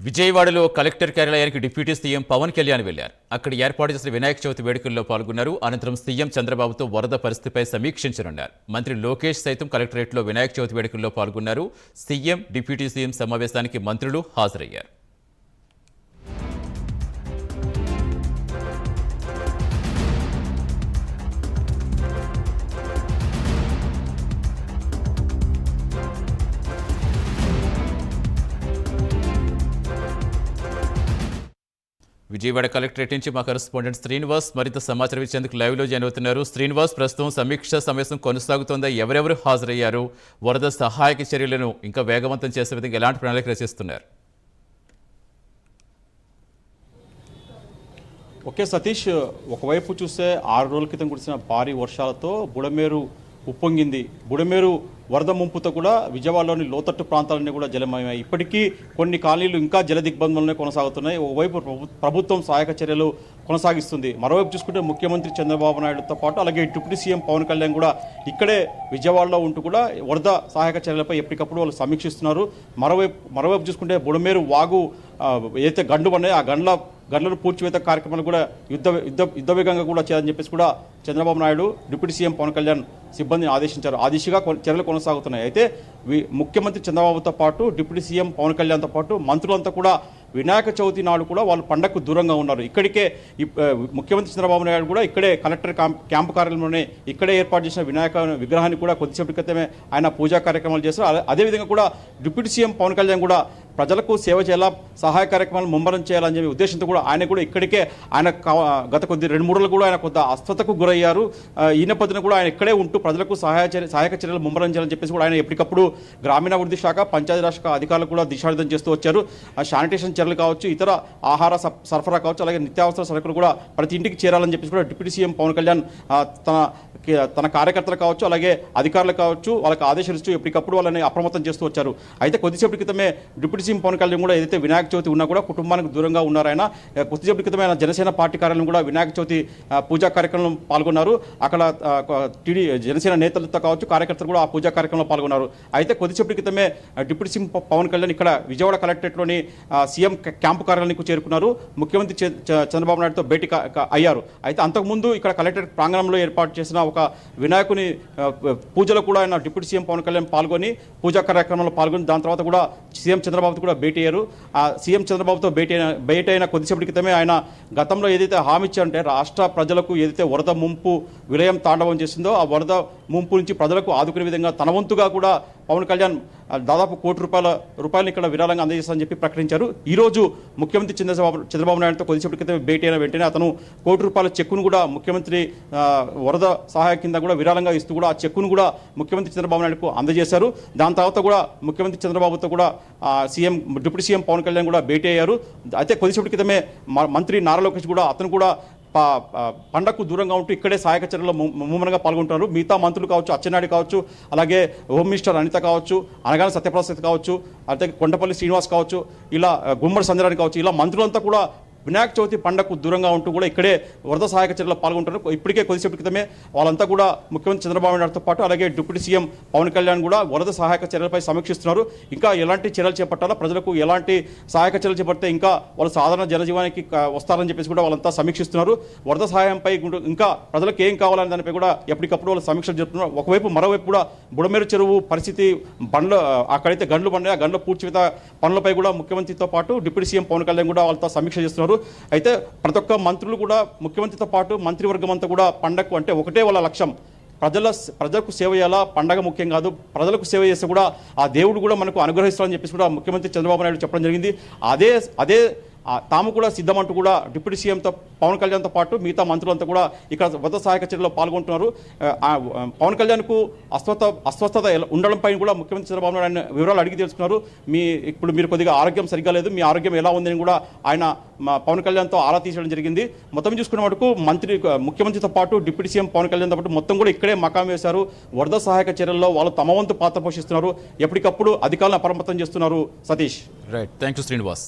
విజయవాడలో కలెక్టర్ కార్యాలయానికి deputy CM Pawan Kalyan వెళ్ళారు. అక్కడ ఏర్పాటు చేసిన వినాయక చవితి వేడుకల్లో పాల్గొన్నారు. అనంతరం సీఎం చంద్రబాబుతో వరద పరిస్థితిపై సమీక్షించనున్నారు. మంత్రి లోకేష్ సైతం కలెక్టరేట్లో వినాయక చవితి వేడుకల్లో పాల్గొన్నారు. సీఎం డిప్యూటీ సీఎం సమావేశానికి మంత్రులు హాజరయ్యారు. విజయవాడ కలెక్టరేట్ నుంచి మా కరెస్పాండెంట్ శ్రీనివాస్ మరింత సమాచారం ఇచ్చేందుకు లైవ్లో జాయిన్ అవుతున్నారు. శ్రీనివాస్ ప్రస్తుతం సమీక్ష సమావేశం కొనసాగుతోందా? ఎవరెవరు హాజరయ్యారు? వరద సహాయక చర్యలను ఇంకా వేగవంతం చేసే విధంగా ఎలాంటి ప్రణాళిక రచిస్తున్నారు? ఓకే సతీష్ ఒకవైపు చూస్తే ఆరు రోజుల క్రితం కురిసిన భారీ వర్షాలతో బుడమేరు ఉప్పొంగింది. బుడమేరు వరద ముంపుతో కూడా విజయవాడలోని లోతట్టు ప్రాంతాలన్నీ కూడా జలమయమయ్యాయి. ఇప్పటికీ కొన్ని కాలనీలు ఇంకా జల దిగ్బంధంలోనే కొనసాగుతున్నాయి ఒకవైపు ప్రభుత్వం సహాయక చర్యలు కొనసాగిస్తుంది. మరోవైపు చూసుకుంటే ముఖ్యమంత్రి చంద్రబాబు నాయుడుతో పాటు అలాగే డిప్యూటీ సీఎం పవన్ కళ్యాణ్ కూడా ఇక్కడే విజయవాడలో ఉంటూ కూడా వరద సహాయక చర్యలపై ఎప్పటికప్పుడు వాళ్ళు సమీక్షిస్తున్నారు. మరోవైపు మరోవైపు చూసుకుంటే బుడమేరు వాగు ఏదైతే గండు ఉన్నాయో ఆ గండ్ల గంటలను పూడ్చివేత కార్యక్రమాలు కూడా యుద్ధ యుద్ధ యుద్ధ వేగంగా కూడా చేయాలని చెప్పేసి కూడా చంద్రబాబు నాయుడు డిప్యూటీ సీఎం పవన్ కళ్యాణ్ సిబ్బందిని ఆదేశించారు. ఆ దిశగా చర్యలు కొనసాగుతున్నాయి. అయితే వి- ముఖ్యమంత్రి చంద్రబాబుతో పాటు డిప్యూటీ సీఎం పవన్ కళ్యాణ్తో పాటు మంత్రులంతా కూడా వినాయక చవితి నాడు కూడా వాళ్ళు పండగకు దూరంగా ఉన్నారు. ఇక్కడికే ముఖ్యమంత్రి చంద్రబాబు నాయుడు కూడా ఇక్కడే కలెక్టర్ క్యాంప్ క్యాంపు కార్యాలయంలోనే ఇక్కడే ఏర్పాటు చేసిన వినాయక విగ్రహాన్ని కూడా కొద్దిసేపటి క్రితమే ఆయన పూజా కార్యక్రమాలు చేశారు. అదే- అదేవిధంగా కూడా డిప్యూటీ సీఎం పవన్ కళ్యాణ్ కూడా ప్రజలకు సేవ చేయాలా సహాయ కార్యక్రమాలు ముమ్మరం చేయాలని చెప్పి ఉద్దేశంతో కూడా ఆయన కూడా ఇక్కడికే ఆయన కా- గత కొద్ది రెండు మూడు కూడా ఆయన కొంత అస్వతకు గురయ్యారు. ఆ, ఈ నేపథ్యంలో కూడా ఆయన ఇక్కడే ఉంటూ ప్రజలకు సహాయ చర్య సహాయక చర్యలు ముమ్మరం చేయాలని చెప్పేసి కూడా ఆయన ఎప్పటికప్పుడు గ్రామీణాభివృద్ధి శాఖ పంచాయతీరాజ్ శాఖ అధికారులు కూడా దిశార్థం చేస్తూ వచ్చారు. శానిటేషన్ చర్యలు కావచ్చు ఇతర ఆహార స- సరఫరా కావచ్చు అలాగే నిత్యావసర సరుకులు కూడా ప్రతి ఇంటికి చేరాలని చెప్పేసి కూడా డిప్యూటీ సీఎం పవన్ కళ్యాణ్ తన తన కార్యకర్తలు కావచ్చు అలాగే అధికారులు కావచ్చు వాళ్ళకి ఆదేశాలు ఇస్తూ ఎప్పటికప్పుడు వాళ్ళని అప్రమత్తం చేస్తూ వచ్చారు. అయితే కొద్దిసేపటి క్రితమే డిప్యూటీ సీఎం పవన్ కళ్యాణ్ కూడా ఏదైతే వినాయక చవితి ఉన్నా కూడా కుటుంబానికి దూరంగా ఉన్నారు ఆయన. కొద్దిసేపు క్రితమే ఆయన జనసేన పార్టీ కార్యాలయం కూడా వినాయక చవితి పూజా కార్యక్రమంలో పాల్గొన్నారు. అక్కడ టీడీ జనసేన నేతలతో కావచ్చు కార్యకర్తలు కూడా ఆ పూజా కార్యక్రమంలో పాల్గొన్నారు. అయితే కొద్దిసేపటి క్రితమే డిప్యూటీ సీఎం పవన్ కళ్యాణ్ ఇక్కడ విజయవాడ కలెక్టరేట్లోని సీఎం క్యాంపు కార్యాలయానికి చేరుకున్నారు. ముఖ్యమంత్రి చంద్రబాబు నాయుడుతో భేటీ అయ్యారు. అయితే అంతకుముందు ఇక్కడ కలెక్టరేట్ ప్రాంగణంలో ఏర్పాటు చేసిన ఒక వినాయకుని పూజలో కూడా ఆయన డిప్యూటీ సీఎం పవన్ కళ్యాణ్ పాల్గొని పూజా కార్యక్రమంలో పాల్గొని దాని తర్వాత కూడా సీఎం చంద్రబాబుతో కూడా భేటీ అయ్యారు. ఆ సీఎం చంద్రబాబుతో భేటీ అయిన భేటీ అయిన కొద్దిసేపటి క్రితమే ఆయన గతంలో ఏదైతే హామీ ఇచ్చారంటే రాష్ట్ర ప్రజలకు ఏదైతే వరద ముంపు విలయం తాండవం చేసిందో ఆ వరద ముంపు నుంచి ప్రజలకు ఆదుకునే విధంగా తన వంతుగా కూడా పవన్ కళ్యాణ్ దాదాపు కోటి రూపాయల రూపాయలు ఇక్కడ విరాళంగా అందజేస్తారని చెప్పి ప్రకటించారు. ఈ రోజు ముఖ్యమంత్రి చంద్రబాబు చంద్రబాబు నాయుడుతో కొద్దిసేపటి క్రితం భేటీ అయిన వెంటనే అతను కోటి రూపాయల చెక్కును కూడా ముఖ్యమంత్రి వరద సహాయ కింద కూడా విరాళంగా ఇస్తూ కూడా ఆ చెక్కును కూడా ముఖ్యమంత్రి చంద్రబాబు నాయుడుకు అందజేశారు. దాని తర్వాత కూడా ముఖ్యమంత్రి చంద్రబాబుతో కూడా CM deputy CM Pawan Kalyan కూడా భేటీ అయ్యారు. అయితే కొద్దిసేపటి క్రితమే మ- మంత్రి నారా లోకేష్ కూడా అతను కూడా పండకు దూరంగా ఉంటూ ఇక్కడే సహాయక చర్యలో ము- ముమ్మరంగా పాల్గొంటున్నారు. మిగతా మంత్రులు కావచ్చు అచ్చెన్నాయుడు కావచ్చు అలాగే హోమ్ మినిస్టర్ అనిత కావచ్చు అనగానే సత్యప్రసాద్ కావచ్చు అయితే కొండపల్లి శ్రీనివాస్ కావచ్చు ఇలా గుమ్మడి సంజరాని కావచ్చు ఇలా మంత్రులంతా కూడా వినాయక చవితి పండగకు దూరంగా ఉంటూ కూడా ఇక్కడే వరద సహాయక చర్యలో పాల్గొంటున్నారు ఇప్పటికే కొద్దిసేపటి క్రితమే వాళ్ళంతా కూడా ముఖ్యమంత్రి చంద్రబాబు నాయుడుతో పాటు అలాగే డిప్యూటీ సీఎం పవన్ కళ్యాణ్ కూడా వరద సహాయక చర్యలపై సమీక్షిస్తున్నారు. ఇంకా ఎలాంటి చర్యలు చేపట్టాలో? ప్రజలకు ఎలాంటి సహాయక చర్యలు చేపడితే ఇంకా వాళ్ళు సాధారణ జనజీవనానికి వస్తారని చెప్పేసి కూడా వాళ్ళంతా సమీక్షిస్తున్నారు. వరద సహాయంపై గుండు- ఇంకా ప్రజలకు ఏం కావాలనే దానిపై కూడా ఎప్పటికప్పుడు వాళ్ళు సమీక్షలు జరుపుతున్నారు. ఒకవైపు మరోవైపు కూడా బుడమేరు చెరువు పరిస్థితి బండ్ల అక్కడైతే గండ్లు పడినాయి ఆ గండ్ల పూడ్చివేత పనులపై కూడా ముఖ్యమంత్రితో పాటు డిప్యూటీ సీఎం పవన్ కళ్యాణ్ కూడా వాళ్ళతో సమీక్ష చేస్తున్నారు. అయితే ప్రతి ఒక్క మంత్రులు కూడా ముఖ్యమంత్రితో పాటు మంత్రివర్గం అంతా కూడా పండగకు అంటే ఒకటే వాళ్ళ లక్ష్యం. ప్రజల ప్రజలకు సేవ చేయాలా? పండగ ముఖ్యం కాదు. ప్రజలకు సేవ చేస్తే కూడా ఆ దేవుడు కూడా మనకు అనుగ్రహిస్తారని చెప్పేసి కూడా ముఖ్యమంత్రి చంద్రబాబు నాయుడు చెప్పడం జరిగింది. అదే అదే తాము కూడా సిద్ధమంటూ కూడా డిప్యూటీ సీఎంతో పవన్ కళ్యాణ్తో పాటు మిగతా మంత్రులంతా కూడా ఇక్కడ వద్ద సహాయక చర్యలో పాల్గొంటున్నారు. పవన్ కళ్యాణ్కు అస్వస్థ అస్వస్థత ఎలా- ఉండడంపై కూడా ముఖ్యమంత్రి చంద్రబాబు నాయుడు ఆయన వివరాలు అడిగి తెలుసుకున్నారు. మీ ఇప్పుడు మీరు కొద్దిగా ఆరోగ్యం సరిగ్గా లేదు మీ ఆరోగ్యం ఎలా ఉందని కూడా ఆయన పవన్ కళ్యాణ్తో ఆరా తీసేయడం జరిగింది. మొత్తం చూసుకున్న మటుకు మంత్రి ముఖ్యమంత్రితో పాటు డిప్యూటీ సీఎం పవన్ కళ్యాణ్తో పాటు మొత్తం కూడా ఇక్కడే మకాం వేశారు. వరద సహాయక చర్యల్లో వాళ్ళు తమ వంతు పాత్ర పోషిస్తున్నారు. ఎప్పటికప్పుడు అధికారులను అప్రమత్తం చేస్తున్నారు Satish. Right thank you Srinivas